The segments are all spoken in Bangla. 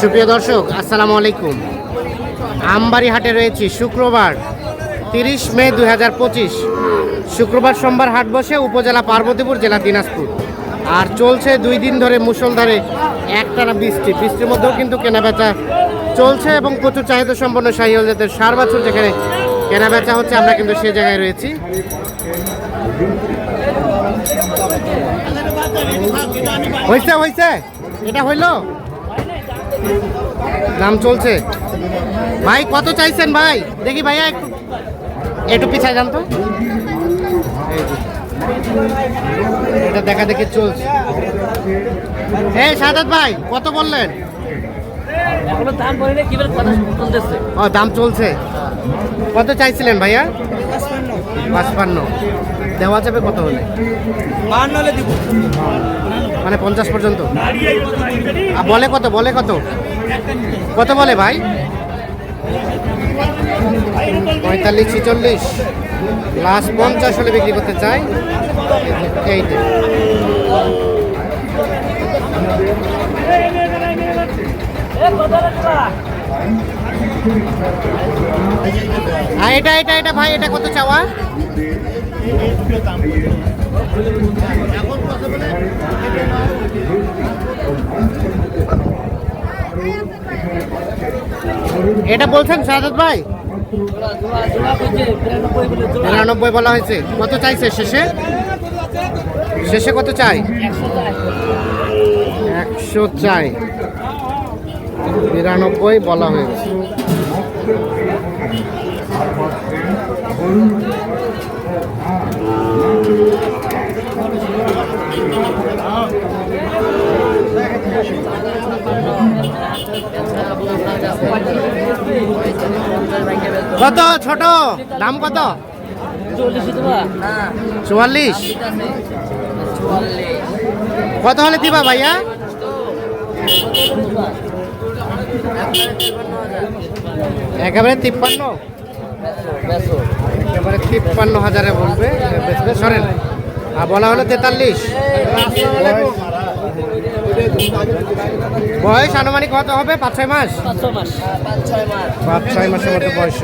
সুপ্রিয় দর্শক, আসসালামু আলাইকুম। আমবাড়ি হাটে রয়েছি, শুক্রবার তিরিশ মে দু পঁচিশ। শুক্রবার সোমবার হাট বসে উপজেলা পার্বতীপুর জেলা দিনাজপুর। আর চলছে দুই দিন ধরে মুষলধারে একটানা বৃষ্টি। বৃষ্টির মধ্যেও কিন্তু কেনাবেচা চলছে এবং প্রচুর চাহিদা সম্পন্ন শাহিওল জাতের সার বছর যেখানে কেনাবেচা হচ্ছে, আমরা কিন্তু সে জায়গায় রয়েছি। হয়েছে হয়েছে এটা হইল? দাম চলছে। ভাই কত চাইছেন ভাই? দেখি ভাইয়া একটু একটু পিছায় যান তো। এটা দেখা দেখি চলছে। এই সাদাত ভাই কত বললেন? ও দাম চলছে। কত চাইছিলেন ভাইয়া? পাঁচপান্ন। দেওয়া যাবে কত হলে? মান নালে দিব। মানে পঞ্চাশ পর্যন্ত? বলে কত বলে কত? কত বলে ভাই? পঁয়তাল্লিশ ছিচল্লিশ। লাস্ট পঞ্চাশ হলে বিক্রি করতে চাই। এইটা এটা এটা এটা ভাই, এটা কত চাওয়া? এটা বলছেন সাদাত ভাই? নিরানব্বই বলা হয়েছে। কত চাইছে শেষে? শেষে কত চাই? একশো চাই। নিরানব্বই বলা হয়েছে। কত ছোট? দাম কত? চুয়াল্লিশ। কত হলে দিবা ভাইয়া? একেবারে তিপ্পান্ন। একেবারে তিপ্পান্ন হাজারে বলবে বেচবে সরেন। আর বলা হলো তেতাল্লিশ। বয়স আনুমানিক কত হবে? পাঁচ ছয় মাস? পাঁচশো মাস পাঁচ ছয় মাস। পাঁচ ছয় মাসের মতো বয়স।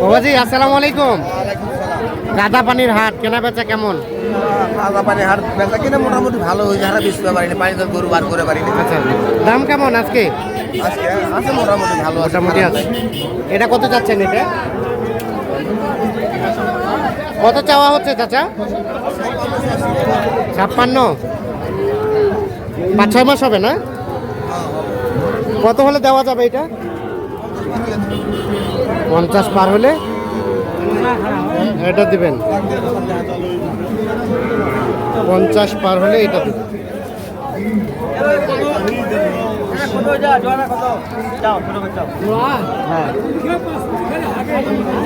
বাবাজি আসসালামু আলাইকুম। গাদা পানির হাট কেনা বেচা কেমন? আদা পানি হার বেচা কিনা মোটামুটি ভালো হয়েছে হারা বিস্কুট পারিনি পানি তো গরু বার করে পারিনি। আচ্ছা দাম কেমন আজকে? আজকে আছে মোটামুটি ভালো আছে মোটামুটি আছে। এটা কত চাচ্ছেন এটা? কত চাওয়া হচ্ছে চাচা? ছাপ্পান্ন। পাঁচ ছয় মাস হবে না? কত হলে দেওয়া যাবে এটা? পঞ্চাশ পার হলে? এটা দিবেন। পঞ্চাশ পার হলে এটা।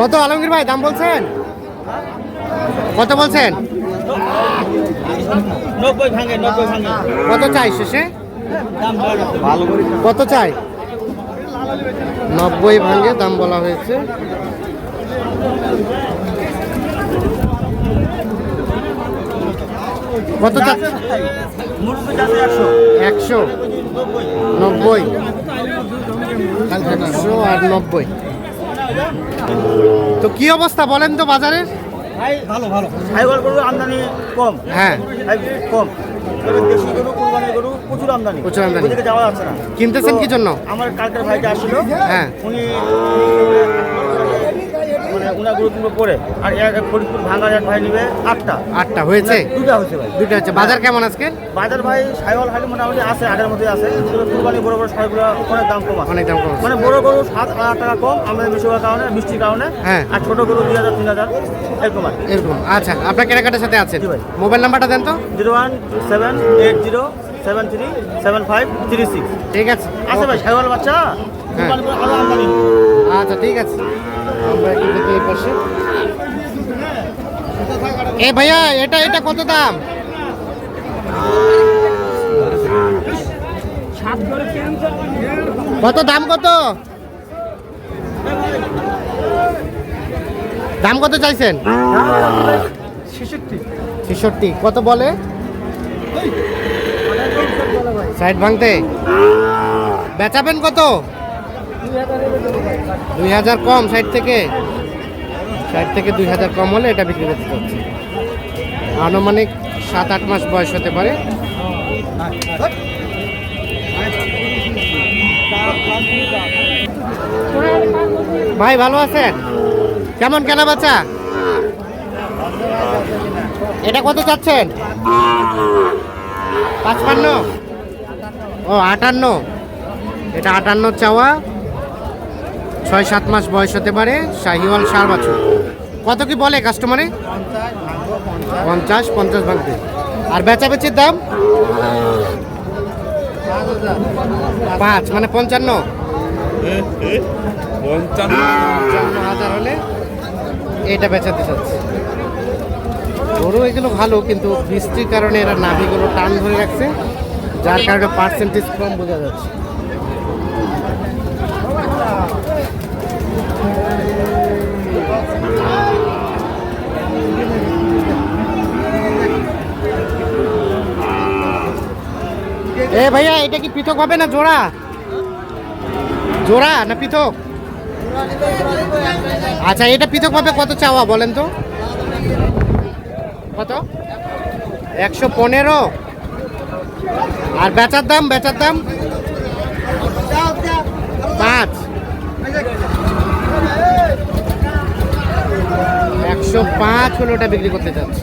কত আলমগীর ভাই, দাম বলছেন? কত বলছেন? ভাঙে ভাঙে কত চাই শেষে? কত চাই? নব্বই ভাঙ্গে দাম বলা হয়েছে। কত একশো। নব্বই। একশো আর নব্বই। তো কি অবস্থা বলেন তো বাজারের? ভালো ভালো। আমদানি কম। হ্যাঁ। কম। কিনতেছেন কি জন্য? আমার কালকের ভাইটা আসছিল হ্যাঁ। উনি মানে উনার গরু পরে। আর এক ফরিদপুর ভাঙার এক ভাই নিবে আটটা। আটটা হয়েছে? দুটা হয়েছে ভাই। দুটো হচ্ছে বাজার কেমন আজকে? বাজার ভাই সাইওয়াল হাটে মোটামুটি আছে আগের মধ্যে আছে। কুরবানি বড় বড় সাইগুলো অনেক দাম কম অনেক দাম কম মানে বড় গরু সাত হাজার টাকা কম আমাদের বেশি হওয়ার কারণে বৃষ্টির কারণে। হ্যাঁ। আর ছোট গরু দুই হাজার তিন হাজার এরকম এরকম। আচ্ছা আপনার কেনাকাটার সাথে ভাই। মোবাইল নাম্বারটা দেন তো। Zero one seven eight zero seven three seven five three six. ঠিক আছে। আছে ভাই সাইওয়াল বাচ্চা। কুরবানি আরও আমদানি। আচ্ছা ঠিক আছে। এ ভাইয়া, এটা এটা কত দাম? কত দাম কত? দাম কত চাইছেন? ছেষট্টি। কত বলে? সাইড ভাঙতে। বেচাবেন কত? দুই হাজার কম সাইড থেকে? সাইড থেকে দুই হাজার কম হলে এটা বিক্রি করতে পারছি। আনুমানিক সাত, আট মাস বয়স হতে পারে। ভাই, ভালো আছেন? কেমন কেনা বাচ্চা এটা কত চাচ্ছেন? পাঁচপান্ন। ও, আটান্ন। এটা আটান্ন চাওয়া। ছয় সাত মাস বয়স হতে পারে শাহিওয়াল সার বছর। কত কি বলে কাস্টমারে পঞ্চাশ পঞ্চাশ ভাঙতে আর বেচা বেচির দাম? পাঁচ মানে পঞ্চান্ন। পঞ্চান্ন। পঞ্চান্ন হাজার হলে এটা বেচাতে চাচ্ছে। গরু এগুলো ভালো কিন্তু বৃষ্টির কারণে এরা নাভিগুলো টান ধরে রাখছে যার কারণে পার্সেন্টেজ কম বোঝা যাচ্ছে। এ ভাইয়া, এটা কি পৃথক হবে না জোড়া? জোড়া না পৃথক? আচ্ছা এটা পৃথক ভাবে কত চাওয়া বলেন তো? কত? একশো পনেরো। আর বেচার দাম বেচার দাম? পাঁচ। একশো পাঁচ হলো ওটা বিক্রি করতে চাচ্ছি।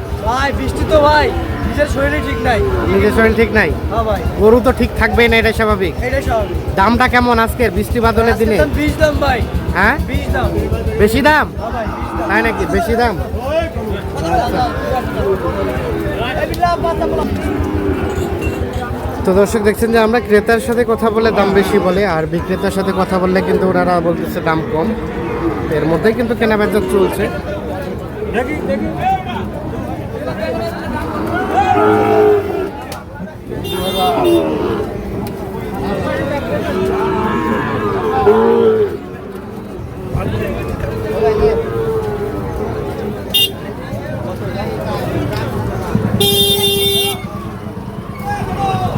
ভাই বৃষ্টি তো ভাই নিজের শরীরে ঠিক নাই। নিজের শরীর ঠিক নাই? হ্যাঁ ভাই। গরু তো ঠিক থাকবেই না এটা স্বাভাবিক। এটাই স্বাভাবিক। দামটা কেমন আজকের বৃষ্টি বাদলের দিনে? বিশ দাম ভাই। হ্যাঁ? বিশ দাম। বেশি দাম? হ্যাঁ দাম। তাই নাকি? বেশি দাম? তো দর্শক দেখছেন যে আমরা ক্রেতার সাথে কথা বলে দাম বেশি বলে আর বিক্রেতার সাথে কথা বললে কিন্তু ওনারা বলতেছে দাম কম। এর মধ্যেই কিন্তু কেনা বেচা চলছে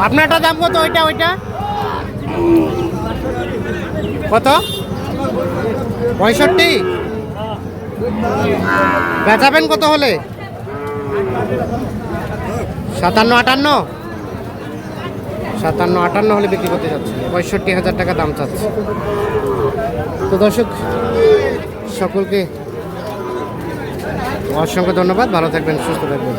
আপনারটা দাম কত? ওইটা ওইটা? কত? পঁয়ষট্টি? বেচাবেন কত হলে? সাতান্ন আটান্ন? সাতান্ন, আটান্ন হলে বিক্রি করতে যাচ্ছে। পঁয়ষট্টি হাজার টাকা দাম চাচ্ছে। তো দর্শক, সকলকে অসংখ্য ধন্যবাদ। ভালো থাকবেন, সুস্থ থাকবেন।